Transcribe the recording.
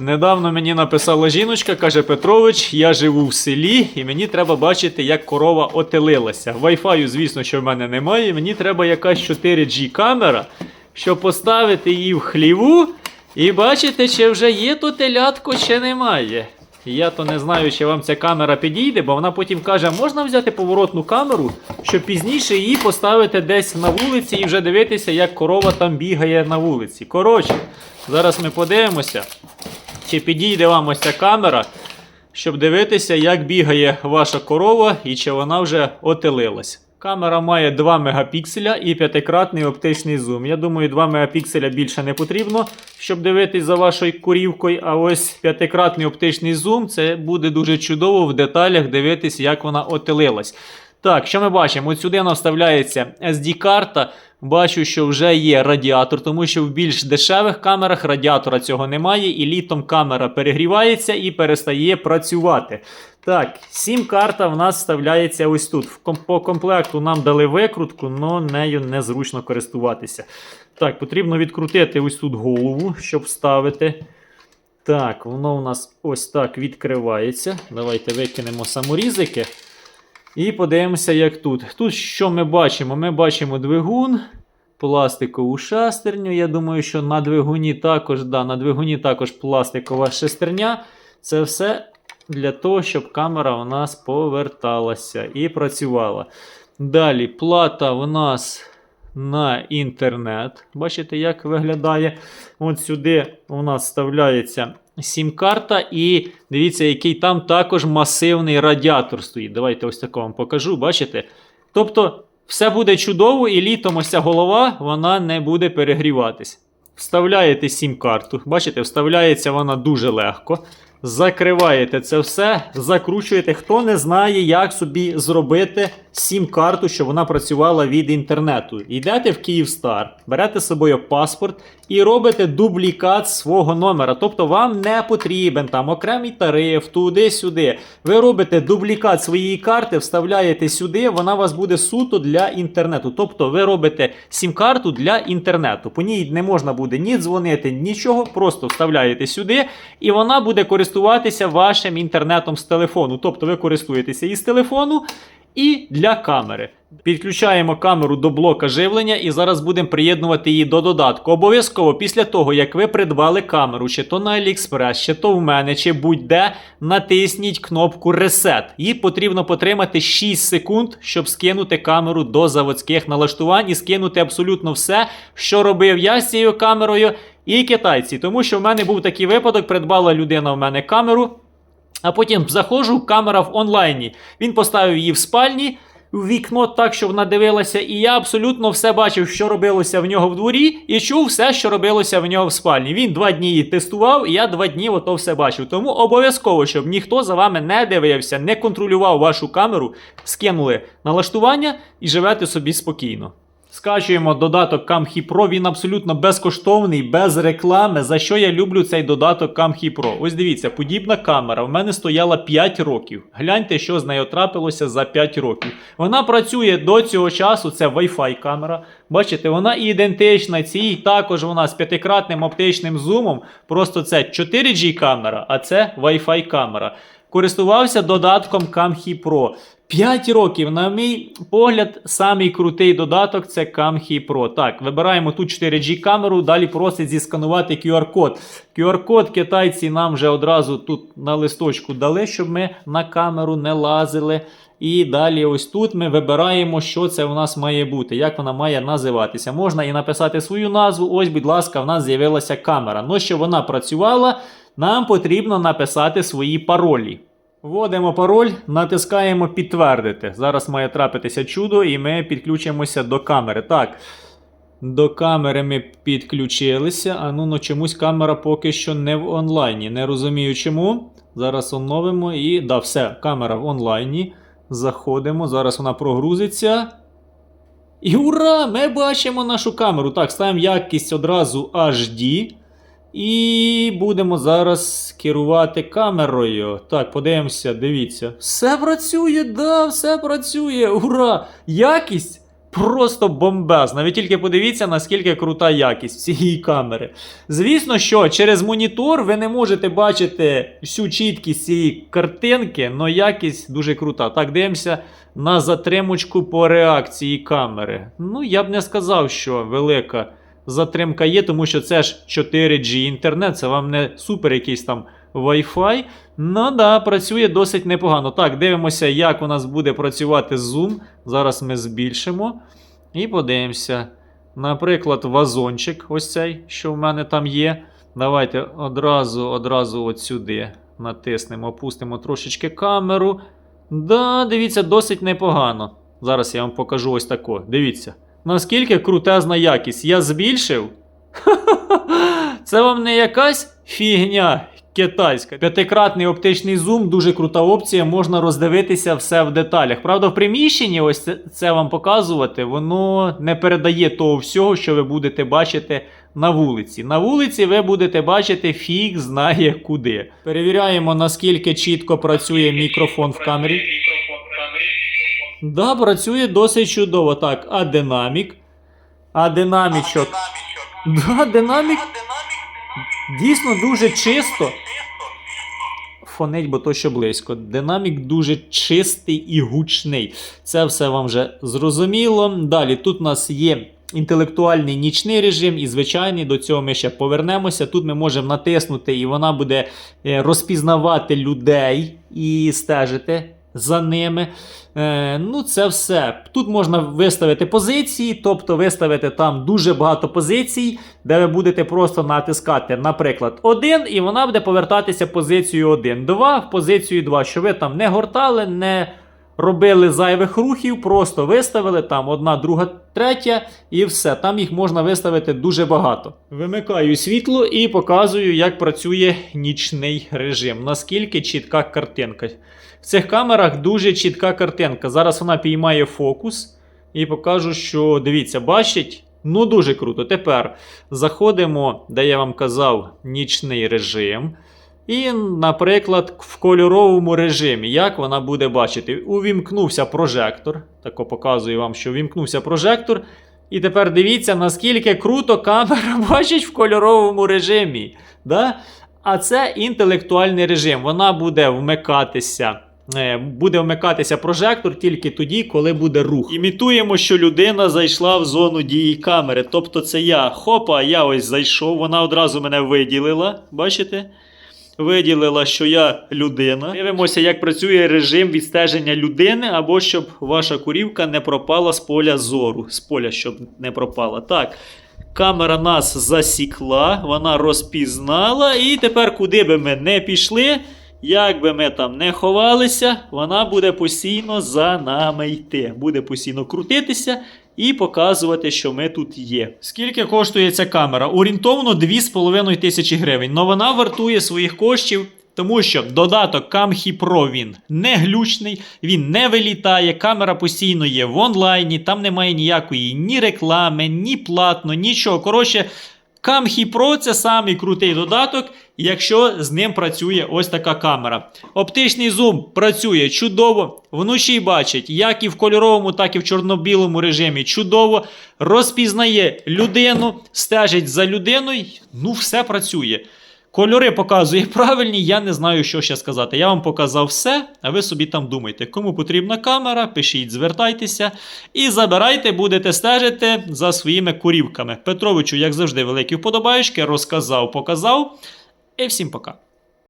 Недавно мені написала жіночка, каже Петрович, я живу в селі і мені треба бачити, як корова отелилася. Wi-Fi, звісно, що в мене немає. Мені треба якась 4G камера, щоб поставити її в хліву і бачити, чи вже є то телятко, чи немає. Я то не знаю, чи вам ця камера підійде, бо вона потім каже, можна взяти поворотну камеру, щоб пізніше її поставити десь на вулиці і вже дивитися, як корова там бігає на вулиці. Коротше, зараз ми подивимося, чи підійде вам ось ця камера, щоб дивитися, як бігає ваша корова і чи вона вже отелилась. Камера має 2 мегапікселя і п'ятикратний оптичний зум. Я думаю, 2 мегапікселя більше не потрібно, щоб дивитись за вашою курівкою. А ось п'ятикратний оптичний зум це буде дуже чудово в деталях дивитись, як вона отелилась. Так, що ми бачимо? От сюди вставляється SD-карта. Бачу, що вже є радіатор, тому що в більш дешевих камерах радіатора цього немає, і літом камера перегрівається і перестає працювати. Так, сім-карта в нас вставляється ось тут. По комплекту нам дали викрутку, але нею незручно користуватися. Так, потрібно відкрутити ось тут голову, щоб вставити. Так, воно у нас ось так відкривається. Давайте викинемо саморізики. І подивимося, як тут. Тут що ми бачимо? Ми бачимо двигун, пластикову шестерню. Я думаю, що на двигуні також, да, на двигуні також пластикова шестерня. Це все для того, щоб камера у нас поверталася і працювала. Далі плата у нас на інтернет. Бачите, як виглядає. От сюди у нас вставляється сім-карта, і дивіться, який там також масивний радіатор стоїть. Давайте ось тако вам покажу, бачите? Тобто, все буде чудово, і літом ось ця голова вона не буде перегріватись. Вставляєте сім-карту. Бачите, вставляється вона дуже легко. Закриваєте це все, закручуєте. Хто не знає, як собі зробити сім-карту, щоб вона працювала від інтернету. Йдете в Київстар, берете з собою паспорт і робите дублікат свого номера. Тобто вам не потрібен там окремий тариф, туди-сюди. Ви робите дублікат своєї карти, вставляєте сюди, вона у вас буде суто для інтернету. Тобто ви робите сім-карту для інтернету. По ній не можна буде ні дзвонити, нічого, просто вставляєте сюди, і вона буде користуватися вашим інтернетом з телефону. Тобто ви користуєтеся із телефону і для камери. Підключаємо камеру до блока живлення і зараз будемо приєднувати її до додатку. Обов'язково після того, як ви придбали камеру, чи то на AliExpress, чи то в мене, чи будь-де, натисніть кнопку Reset. Її потрібно потримати 6 секунд, щоб скинути камеру до заводських налаштувань і скинути абсолютно все, що робив я з цією камерою, і китайці. Тому що в мене був такий випадок, придбала людина в мене камеру. А потім заходжу, камера в онлайні. Він поставив її в спальні в вікно так, що вона дивилася, і я абсолютно все бачив, що робилося в нього в дворі, і чув все, що робилося в нього в спальні. Він два дні її тестував, і я два дні ото все бачив. Тому обов'язково, щоб ніхто за вами не дивився, не контролював вашу камеру, скинули налаштування і живете собі спокійно. Скачуємо додаток Camhi Pro, він абсолютно безкоштовний, без реклами. За що я люблю цей додаток Camhi Pro? Ось дивіться, подібна камера в мене стояла 5 років. Гляньте, що з нею трапилося за 5 років. Вона працює до цього часу, це Wi-Fi камера. Бачите, вона ідентична цій, також вона з п'ятикратним оптичним зумом. Просто це 4G камера, а це Wi-Fi камера. Користувався додатком Camhi Pro. 5 років, на мій погляд, самий крутий додаток це Camhi Pro. Так, вибираємо ту 4G камеру, далі просить зісканувати QR-код. QR-код китайці нам вже одразу тут на листочку дали, щоб ми на камеру не лазили. І далі ось тут ми вибираємо, що це у нас має бути, як вона має називатися. Можна і написати свою назву. Ось, будь ласка, в нас з'явилася камера. Ну, щоб вона працювала, нам потрібно написати свої паролі. Вводимо пароль, натискаємо підтвердити. Зараз має трапитися чудо, і ми підключимося до камери. Так. До камери ми підключилися. А ну, ну чомусь камера поки що не в онлайні. Не розумію чому. Зараз оновимо і. Да, все, камера в онлайні. Заходимо. Зараз вона прогрузиться. І ура! Ми бачимо нашу камеру. Так, ставимо якість одразу HD. І будемо зараз керувати камерою. Так, подивимося, дивіться. Все працює, да, все працює. Ура! Якість Просто бомбезна. Ви тільки подивіться, наскільки крута якість цієї камери. Звісно, що через монітор ви не можете бачити всю чіткість цієї картинки, але якість дуже крута. Так, дивимося на затримочку по реакції камери. Ну, я б не сказав, що велика затримка є, тому що це ж 4G інтернет, це вам не супер якийсь там Wi-Fi. Ну да, працює досить непогано. Так, дивимося, як у нас буде працювати зум. Зараз ми збільшимо. І подивимося. Наприклад, вазончик, ось цей, що в мене там є. Давайте одразу, одразу от сюди натиснемо, опустимо трошечки камеру. Да, дивіться, досить непогано. Зараз я вам покажу ось тако. Дивіться. Наскільки крутезна якість. Я збільшив. Це вам не якась фігня китайська. П'ятикратний оптичний зум, дуже крута опція, можна роздивитися все в деталях. Правда, в приміщенні, ось це, вам показувати, воно не передає того всього, що ви будете бачити на вулиці. На вулиці ви будете бачити фіг знає куди. Перевіряємо, наскільки чітко працює мікрофон в камері. Да, працює досить чудово. Так, а динамік. А динамічок. Да, динамік дійсно дуже чисто. Фонить, бо то що близько. Динамік дуже чистий і гучний. Це все вам вже зрозуміло. Далі тут у нас є інтелектуальний нічний режим і звичайний. До цього ми ще повернемося. Тут ми можемо натиснути, і вона буде е, розпізнавати людей і стежити за ними. Е, ну, це все. Тут можна виставити позиції, тобто виставити там дуже багато позицій, де ви будете просто натискати, наприклад, один, і вона буде повертатися позицією 1, 2 в позицію 2, що ви там не гортали, не робили зайвих рухів, просто виставили там одна, друга, третя, і все. Там їх можна виставити дуже багато. Вимикаю світло і показую, як працює нічний режим. Наскільки чітка картинка. В цих камерах дуже чітка картинка. Зараз вона піймає фокус і покажу, що дивіться, бачить. Ну, дуже круто. Тепер заходимо, де я вам казав, нічний режим. І, наприклад, в кольоровому режимі, як вона буде бачити, увімкнувся прожектор. Тако показую вам, що увімкнувся прожектор. І тепер дивіться, наскільки круто камера бачить в кольоровому режимі. Да? А це інтелектуальний режим. Вона буде вмикатися. е, Буде вмикатися прожектор тільки тоді, коли буде рух. Імітуємо, що людина зайшла в зону дії камери. Тобто це я. Хопа, я ось зайшов, вона одразу мене виділила. Бачите? Виділила, що я людина. Дивимося, як працює режим відстеження людини, або щоб ваша курівка не пропала з поля зору. З поля, щоб не пропала. Так. Камера нас засікла, вона розпізнала, і тепер, куди би ми не пішли, як би ми там не ховалися, вона буде постійно за нами йти. Буде постійно крутитися і показувати, що ми тут є. Скільки коштує ця камера? Орієнтовно 2,5 тисячі гривень. Но вона вартує своїх коштів. Тому що додаток Камхі Pro він не глючний, він не вилітає, камера постійно є в онлайні, там немає ніякої ні реклами, ні платно, нічого. Коротше, Camhi Pro це самий крутий додаток, якщо з ним працює ось така камера. Оптичний зум працює чудово, вночі бачить, як і в кольоровому, так і в чорно-білому режимі. Чудово, розпізнає людину, стежить за людиною. Ну, все працює. Кольори показує правильні, я не знаю, що ще сказати. Я вам показав все, а ви собі там думайте. Кому потрібна камера, пишіть, звертайтеся і забирайте, будете стежити за своїми курівками. Петровичу, як завжди, великі вподобаєшки, розказав, показав. І всім пока.